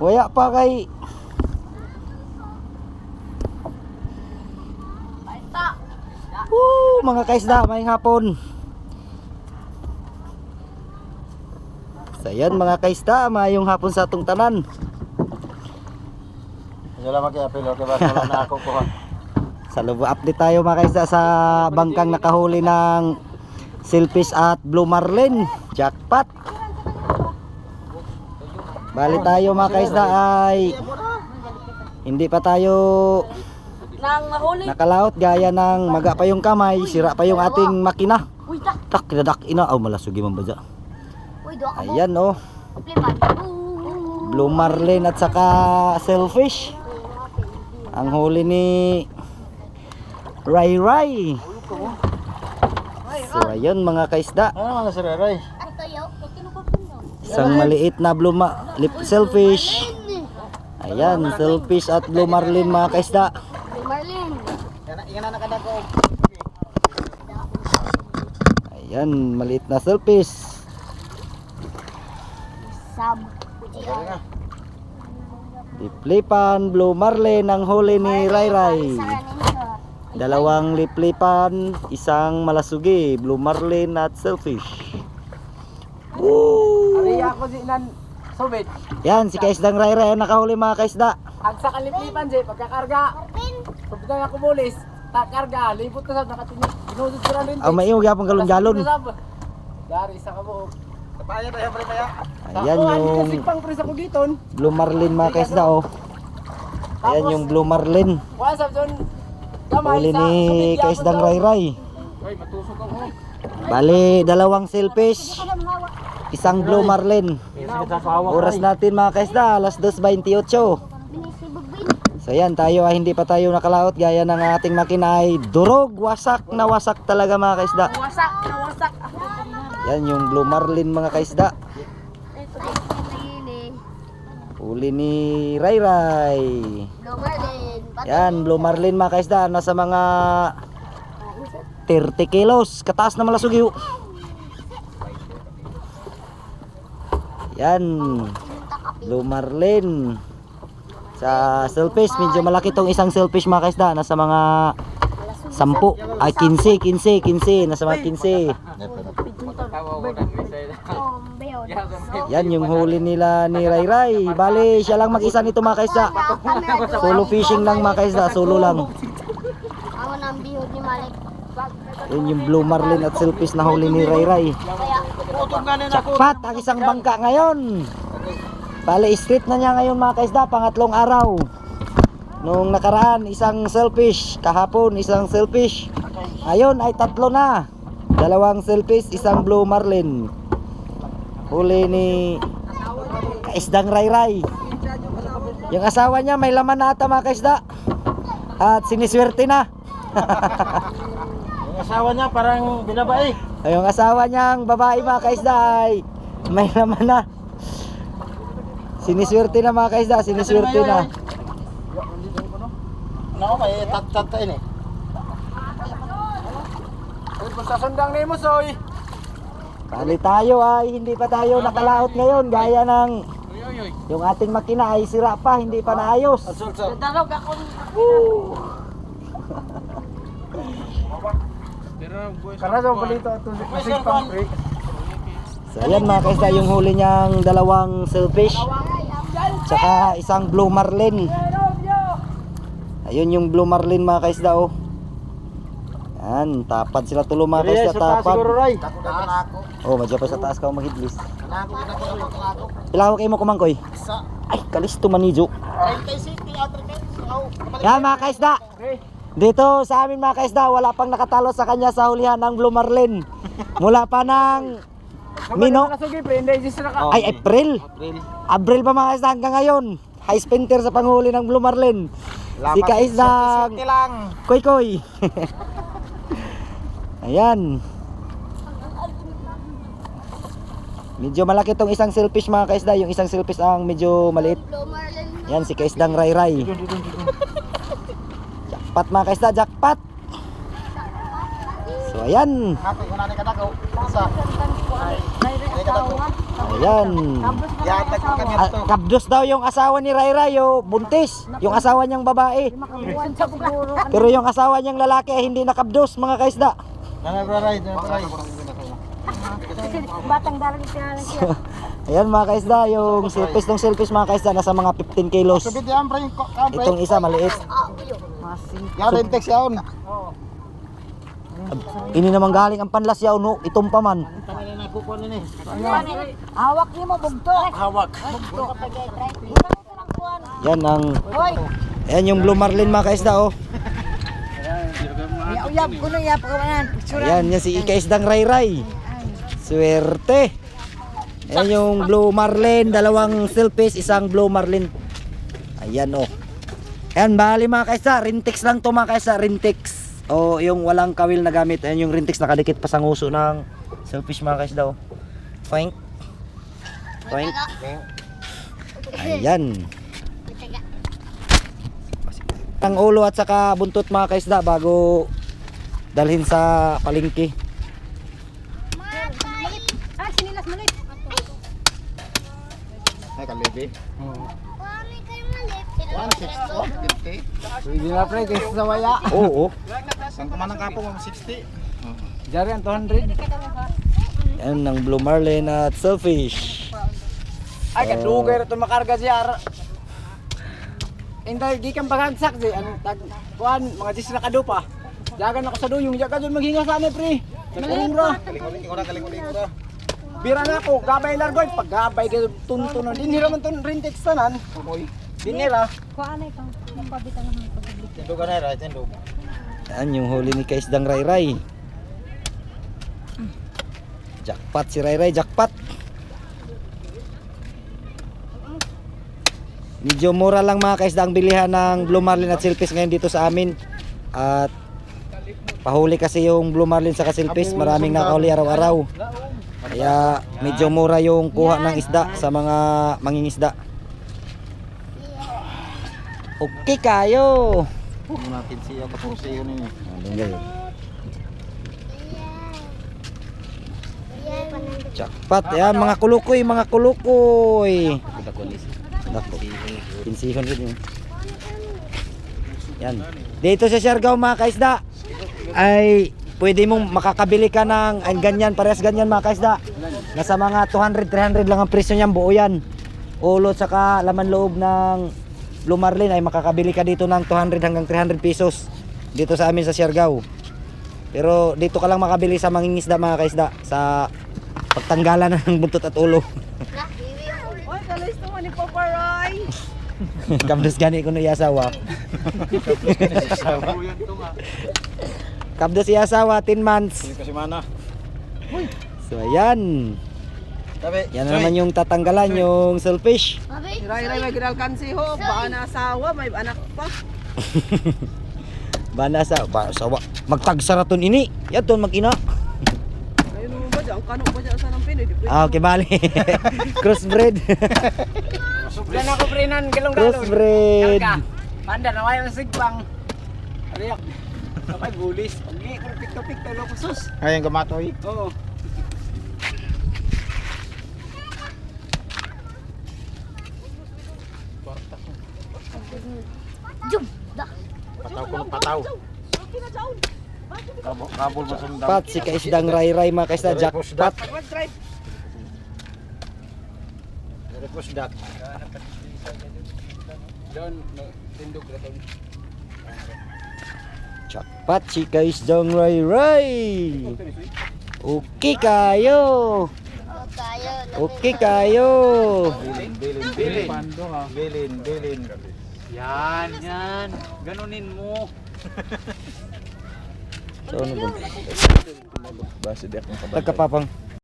Waya pa kay. Woo, mga kaisda, may hapon. So yan mga kaisda, mayong hapon sa atong tanan. Salamat kay Apil, okay ba? Wala na ako ko. Sa lubo update tayo mga kaisda sa bangkang nakahuli ng Silfish at Blue Marlin. Jackpot. Bali tayo mga kaisda ay hindi pa tayo nakalaot gaya ng maga pa yung kamay, sira pa yung ating makina. Tak, kinadak ina. Oh, malasugi man ba dyan? Ayan oh. Blue Marlin at saka Selfish. Ang huli ni Ray Ray. So ayun mga kaisda. Ano mga siraray? Ang tayo. Isang maliit na blue ma lip selfish. Ayan, selfish at blue marlin mga kaisda. Ayan, maliit na selfish. Liplipan, blue marlin ang huli ni Ray Ray. Dalawang liplipan, isang malasugi, blue marlin at selfish. Woo! Ako si nan subit. Yan, si Kaisdang Ray Ray ang nakahuli mga kaisda. Ag sa kaliplipan si pagkakarga. Pagka ako bulis, tak karga, libot na sa nakatinig. Ginusod ko rin. Ang maiyo gyapon galon-galon. Dari sa kabuok. Kapaya tayo, pre kaya. Ayan yung Sikpang pre sa kugiton. blue marlin mga kaisda oh. Ayan yung blue marlin. Wala sa doon. Gamay Huli sa ni subit, Kaisdang Ray Ray. Ay, matusok ako. Bali, dalawang selfish, isang blue marlin. Oras natin mga kaisda, alas 2.28. So yan, tayo ay hindi pa tayo nakalaot gaya ng ating makina ay durog, wasak na wasak talaga mga kaisda. Wasak. Nawasak. Yan yung blue marlin mga kaisda. Huli ni Ray Ray. Blue Marlin. Yan, blue marlin mga kaisda, nasa mga 30 kilos, kataas na malasugyo. Yan, blue marlin. Sa selfish, medyo malaki tong isang selfish mga kaisda, nasa mga 10, ay 15, 15, 15, nasa mga 15. Yan yung huli nila ni Ray Ray. Bali, siya lang mag-isa nito mga kaisda. Solo fishing lang mga kaisda, solo lang. Yun yung blue marlin at silpis na huli ni Ray Ray. Kaya, Utong ganin ako. Jackpot ang isang bangka ngayon. Bali, street na niya ngayon mga kaisda, pangatlong araw. Nung nakaraan, isang selfish. Kahapon, isang selfish. Ngayon ay tatlo na. Dalawang selfish, isang blue marlin. Huli ni Kaisdang Ray Ray. Yung asawa niya may laman na ata mga kaisda. At siniswerte na. Yung asawa niya parang binabae. Ay, Yung asawa niyang babae mga kaisda ay may laman na. Siniswerte na mga kaisda, siniswerte na. Ano, may tat-tat tayo eh. Ay, punta sundang ni mo, soy. Bali tayo ay hindi pa tayo nakalaot ngayon gaya ng yung ating makina ay sira pa, hindi pa naayos. Asol sa. darog ako. Karaso balito ato si sikpang pre. So ayan mga kaisda yung huli niyang dalawang selfish tsaka isang blue marlin. Ayun yung blue marlin mga kaisda oh. Yan, tapad sila tulo mga kaisda, tapad. na. Oh, medyo pa sa taas ka magidlis. Na. Ilaw kayo mo kumangkoy. Ay, kalisto manijo. 30 City African. Oh, Yan mga kaisda. Dito sa amin mga kaisda, wala pang nakatalo sa kanya sa hulihan ng Blue Marlin. Mula pa ng Mino. Ka. Ay, April. April. Pa mga kaisda hanggang ngayon. High sprinter sa panghuli ng Blue Marlin. Si kaisdang. Koy Koy. Ayan. Medyo malaki tong isang selfish mga kaisda. Yung isang selfish ang medyo maliit. Yan si kaisdang Ray Ray. Jackpot mga kaisda, jackpot. So ayan. Ayan. Ah, kabdos daw yung asawa ni Ray Ray, yung buntis. Yung asawa niyang babae. Pero yung asawa niyang lalaki ay hindi nakabdos mga kaisda. Ayan mga kaisda, yung silpis ng silpis mga kaisda nasa mga 15 kilos. Itong isa maliit. Yan, lintex yan. Ini naman galing ang panlas yaw no, itong na ni. Hawak niyo mo bugto. Hawak. Yan ang Hoy, Ayan yung Blue Marlin mga kaisda oh. uyab ko na yap ko man. Ayan yan si Ikaisdang Ray Ray. Swerte. Ayan yung Blue Marlin, dalawang silpis, isang Blue Marlin. Ayan oh. Ayan bali mga kaisa, Rintex lang to mga kaisa, Rintex. O yung walang kawil na gamit. Ayan yung Rintex nakadikit pa sa nguso ng silfish mga kaisa daw. Poink. Poink. Ayan. Ang ulo at saka buntot mga kaisda bago dalhin sa. Ah, mo ulit. Ay, kalibi. Hmm. 160. Oh, 50. Pwede na pre, kaysa sa waya. Oo. Saan ka man ang kapo, 160. Diyan yan, 200. Yan ang Blue Marlin at Selfish. Ay, kadugay ito makarga siya. Hindi, di kang paghagsak di. Ano, tag, kuhan, mga dis na kadupa. Jagan ako sa duyong, jagan doon maghinga sa amin, pre. Nagkulong ra. Kaling-uling ko na, kaling-uling ko na. Bira na ako, gabay largoy. Pag gabay ka tuntunan, dinhira man itong rintex tanan. Umoy. Dinhira. Kuan ay kang napabitan ng pagkablik. Tindog ka na, right? Tindog. Yan yung huli ni Kaisdang Ray Ray. Jackpot si Ray Ray, jackpot. Medyo mura lang mga kaisda ang bilihan ng Blue Marlin at Silpis ngayon dito sa amin. At pahuli kasi yung Blue Marlin sa Silpis, maraming nakahuli araw-araw. Kaya medyo mura yung kuha ng isda sa mga mangingisda. Okay kayo. Huwag natin siya, kapusi yun eh. Ano? Jackpot. Yan, mga kulukoy, mga kulukoy. Dako. Pinsihon rin yun. Yan. Dito sa Siargao mga kaisda, ay pwede mong makakabili ka ng ay, ganyan, parehas ganyan mga kaisda. Nasa mga 200, 300 lang ang presyo niyan, buo yan. Ulo saka laman loob ng Blue Marlin ay makakabili ka dito ng 200 hanggang 300 pesos dito sa amin sa Siargao. Pero dito ka lang makabili sa mangingisda mga kaisda sa pagtanggalan ng buntot at ulo. Oy, kalis to ni Papa Roy. Kabdos gani ko na iasawa. Kabdos iasawa 10 months. Kasi mana. So ayan. Tabi. Yan na naman yung tatanggalan yung selfish. Abi. Ray Ray may kinalkansi ho, baka na asawa, may anak pa. Bana sa ba, sawa. Magtagsaraton ini. Yaton mag-ina. Ayun mo ba dyan, kano ba dyan sa nang Pinoy? Ah, okay bali. Crossbred. Yan ako pre nan, galong galong. Crossbred. Panda na wayang sigbang. Ariyak. Kapag gulis. Pag di, kung pikto-pikto, loko sus. Ayun, gamatoy. Oo. Pataw kabol mo sundang. Pat si kaisdang Ray Ray mga kaisda jackpot. Repost dat. Doon, tindog na doon. Jackpot si kaisdang Ray Ray. Okay kayo. Okay kayo. Bilin, bilin, bilin. Bilin, bilin. Yan, yan. Ganunin mo. So ano ba? Basi di akong Tagkapapang.